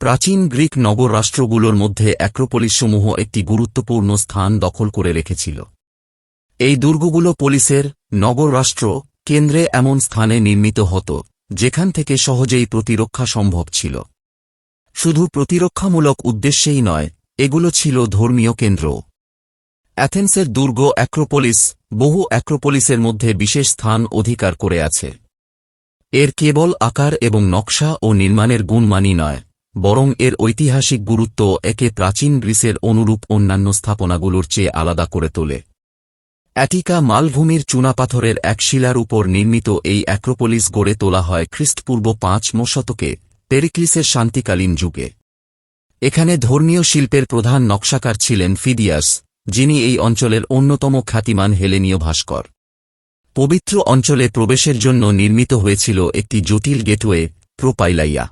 প্রাচীন গ্রিক নগর রাষ্ট্রগুলোর মধ্যে অ্যাক্রোপলিসসমূহ একটি গুরুত্বপূর্ণ স্থান দখল করে রেখেছিল। এই দুর্গগুলো পলিসের নগর রাষ্ট্র কেন্দ্রে এমন স্থানে নির্মিত হতো, যেখান থেকে সহজেই প্রতিরক্ষা সম্ভব ছিল। শুধু প্রতিরক্ষামূলক উদ্দেশ্যেই নয়, এগুলো ছিল ধর্মীয় কেন্দ্র। অ্যাথেন্সের দুর্গ অ্যাক্রোপলিস বহু অ্যাক্রোপলিসের মধ্যে বিশেষ স্থান অধিকার করে আছে। এর কেবল আকার এবং নকশা ও নির্মাণের গুণমানই নয়। বরং এর ঐতিহাসিক গুরুত্ব একে প্রাচীন গ্রিসের অনুরূপ অন্যান্য স্থাপনাগুলোর চেয়ে আলাদা করে তোলে। অ্যাটিকা মালভূমির চুনাপাথরের এক শিলার উপর নির্মিত এই অ্যাক্রোপলিস গড়ে তোলা হয় খ্রিস্টপূর্ব পাঁচম শতকে, পেরিক্লিসের শান্তিকালীন যুগে। এখানে ধর্মীয় শিল্পের প্রধান নকশাকার ছিলেন ফিদিয়াস, যিনি এই অঞ্চলের অন্যতম খ্যাতিমান হেলেনীয় ভাস্কর। পবিত্র অঞ্চলে প্রবেশের জন্য নির্মিত হয়েছিল একটি জটিল গেটওয়ে, প্রোপাইলাইয়া।